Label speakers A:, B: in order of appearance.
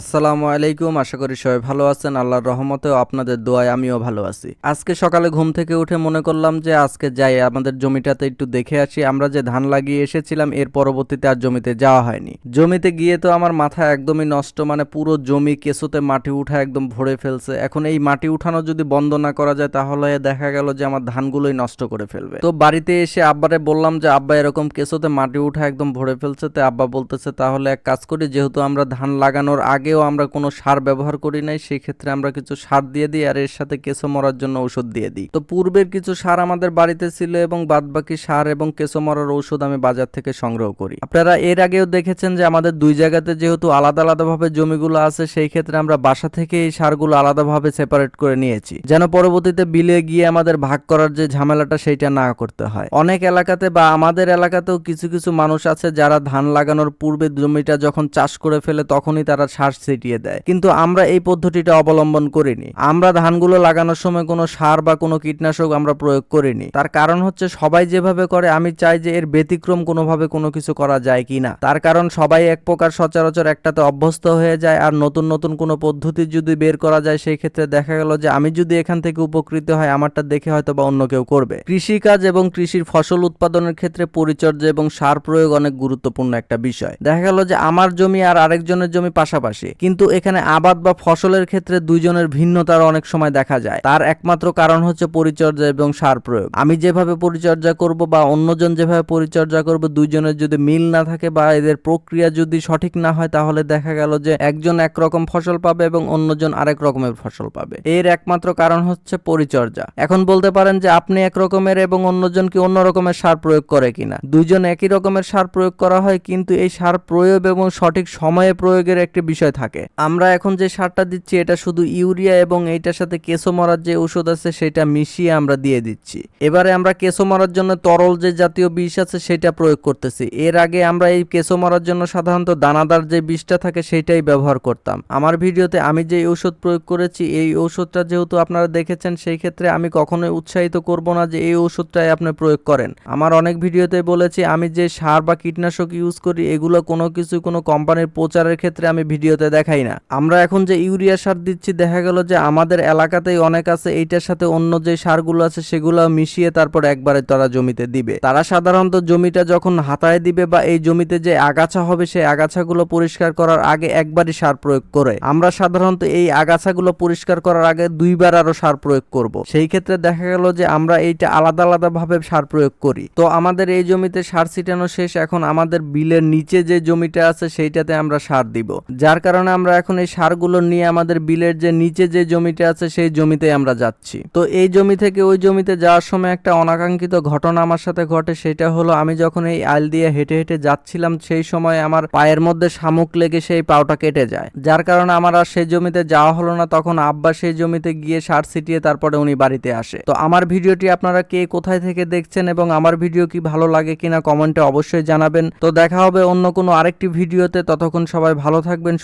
A: আসসালামু আলাইকুম, আশা করি সবাই ভালো আছেন। আল্লাহর রহমতেও আপনাদের দোয়ায় আমিও ভালো আছি। আজকে সকালে ঘুম থেকে উঠে মনে করলাম যে আজকে যাই, আমাদের জমিটাতে একটু দেখে আসি। আমরা যে ধান লাগিয়ে এসেছিলাম, এর পরবর্তীতে আর জমিতে যাওয়া হয়নি। জমিতে গিয়ে তো আমার মাথা একদমই নষ্ট মানে পুরো জমি কেঁচোতে মাটি উঠা একদম ভরে ফেলছে। এখন এই মাটি উঠানো যদি বন্ধ না করা যায়, তাহলে দেখা গেল যে আমার ধানগুলোই নষ্ট করে ফেলবে। তো বাড়িতে এসে আব্বারে বললাম যে, আব্বা, এরকম কেঁচোতে মাটি উঠা একদম ভরে ফেলছে। তো আব্বা বলতেছে, তাহলে এক কাজ করি, যেহেতু আমরা ধান লাগানোর আগেও আমরা কোনো সার ব্যবহার করি নাই সেই ক্ষেত্রে আমরা কিছু সার দিয়ে দিই আর এর সাথে কেঁচো মরার জন্য ঔষধ দিয়ে দিই। তো পূর্বের কিছু সার আমাদের বাড়িতে ছিল এবং বাদবাকি সার এবং কেঁচো মরার ঔষধ আমি বাজার থেকে সংগ্রহ করি। আপনারা এর আগেও দেখেছেন যে আমাদের দুই জায়গাতে যেহেতু আলাদা আলাদাভাবে জমিগুলো আছে সেই ক্ষেত্রে আমরা বাসা থেকে এই সারগুলো আলাদাভাবে সেপারেট করে নিয়েছি। যেন পরবর্তীতে বিলে গিয়ে আমাদের ভাগ করার যে ঝামেলাটা, সেইটা না করতে হয়। অনেক এলাকাতে বা আমাদের এলাকাতেও কিছু কিছু মানুষ আছে যারা ধান লাগানোর পূর্বে জমিটা যখন চাষ করে ফেলে, তখনই তারা সার ছিটিয়ে দেয়। কিন্তু আমরা এই পদ্ধতিটা অবলম্বন করিনি। আমরা ধানগুলো লাগানোর সময় কোনো সার বা কোনো কীটনাশক আমরা প্রয়োগ করিনি। তার কারণ হচ্ছে সবাই যেভাবে করে, আমি চাই যে এর ব্যতিক্রম কোনোভাবে কোনো কিছু করা যায় কিনা। তার কারণ সবাই এক প্রকার সচরাচর একটাতে অভ্যস্ত হয়ে যায় আর নতুন নতুন কোনো পদ্ধতি যদি বের করা যায়, সেই ক্ষেত্রে দেখা গেল যে আমি যদি এখান থেকে উপকৃত হয় আমারটা দেখে হয়তো বা অন্য কেউ করবে। কৃষিকাজ এবং কৃষির ফসল উৎপাদনের ক্ষেত্রে পরিচর্যা এবং সার প্রয়োগ অনেক গুরুত্বপূর্ণ একটা বিষয়। দেখা গেল যে আমার জমি আর আরেকজনের জমি পাশাপাশি। কিন্তু এখানে আবাদ বা ফসলের ক্ষেত্রে দুইজনের ভিন্নতার অনেক সময় দেখা যায়। তার একমাত্র কারণ হচ্ছে পরিচর্যা এবং সার প্রয়োগ। আমি যেভাবে পরিচর্যা করব বা অন্যজন যেভাবে পরিচর্যা করবে, দুইজনের যদি মিল না থাকে বা এদের প্রক্রিয়া যদি সঠিক না হয়, তাহলে দেখা গেল যে একজন একরকম ফসল পাবে এবং অন্যজন আরেক রকমের ফসল পাবে। এর একমাত্র কারণ হচ্ছে পরিচর্যা। এখন বলতে পারেন যে আপনি এক রকমের এবং অন্যজন কি অন্য রকমের সার প্রয়োগ করে কিনা। দুইজন একই রকমের সার প্রয়োগ করা হয়, কিন্তু এই সার প্রয়োগ এবং সঠিক সময়ে প্রয়োগের একটি বিষয় থাকে। আমরা এখন যে সারটা দিচ্ছি, এটা শুধু ইউরিয়া এবং এইটার সাথে কেঁচো মরার যে ওষুধ আছে, সেটা মিশিয়ে আমরা দিয়ে দিচ্ছি। এবারে আমরা কেঁচো মরার জন্য তরল যে জাতীয় বিষ আছে, সেটা প্রয়োগ করতেছি। এর আগে আমরা এই কেঁচো মরার জন্য সাধারণত দানাদার যে বিষটা থাকে, সেটাই ব্যবহার করতাম। আমার ভিডিওতে আমি যে ঔষধ প্রয়োগ করেছি, এই ঔষধটা যেহেতু আপনারা দেখেছেন, সেই ক্ষেত্রে আমি কখনোই উৎসাহিত করব না যে এই ওষুধটাই আপনি প্রয়োগ করেন। আমার অনেক ভিডিওতে বলেছি, আমি যে সার বা কীটনাশক ইউজ করি, এগুলো কোনো কিছু কোনো কোম্পানির প্রচারের ক্ষেত্রে আমি ভিডিওতে দেখাই না। আমরা এখন যে ইউরিয়া সার দিচ্ছি, দেখা গেল যে আমাদের এলাকাতেই অনেক আছে, এইটার সাথে অন্য যে সারগুলো আছে, সেগুলো মিশিয়ে তারপর একবারে তারা জমিতে দিবে। তারা সাধারণত জমিটা যখন হাতায় দিবে বা এই জমিতে যে আগাছা হবে, সেই আগাছাগুলো পরিষ্কার করার আগে একবারই সার প্রয়োগ করে। আমরা সাধারণত এই আগাছাগুলো পরিষ্কার করার আগে দুইবার আরও সার প্রয়োগ করব। সেই ক্ষেত্রে দেখা গেল যে আমরা এইটা আলাদা আলাদা ভাবে সার প্রয়োগ করি। তো আমাদের এই জমিতে সার ছিটানো শেষ, এখন আমাদের বিলের নিচে যে জমিটা আছে, সেইটাতে আমরা সার দিব। যার কারণে আমরা এখন এই সারগুলো নিয়ে আমাদের বিলের যে নিচে যে জমিটা আছে সেই জমিতে আমরা যাচ্ছি। তো এই জমি থেকে ওই জমিতে যাওয়ার সময় একটা অনাকাঙ্ক্ষিত ঘটনা আমার সাথে ঘটে, সেটা হলো আমি যখন এই আইল দিয়ে হেঁটে হেঁটে যাচ্ছিলাম, সেই সময় আমার পায়ের মধ্যে শামুক লেগে সেই পাওটা কেটে যায়। যার কারণে আমার আর সেই জমিতে যাওয়া হলো না, তখন আব্বা সেই জমিতে গিয়ে সার ছিটিয়ে তারপরে উনি বাড়িতে আসে। তো আমার ভিডিওটি আপনারা কে কোথায় থেকে দেখছেন এবং আমার ভিডিও কি ভালো লাগে কিনা কমেন্টে অবশ্যই জানাবেন। তো দেখা হবে অন্য কোনো আরেকটি ভিডিওতে, ততক্ষণ সবাই ভালো থাকবেন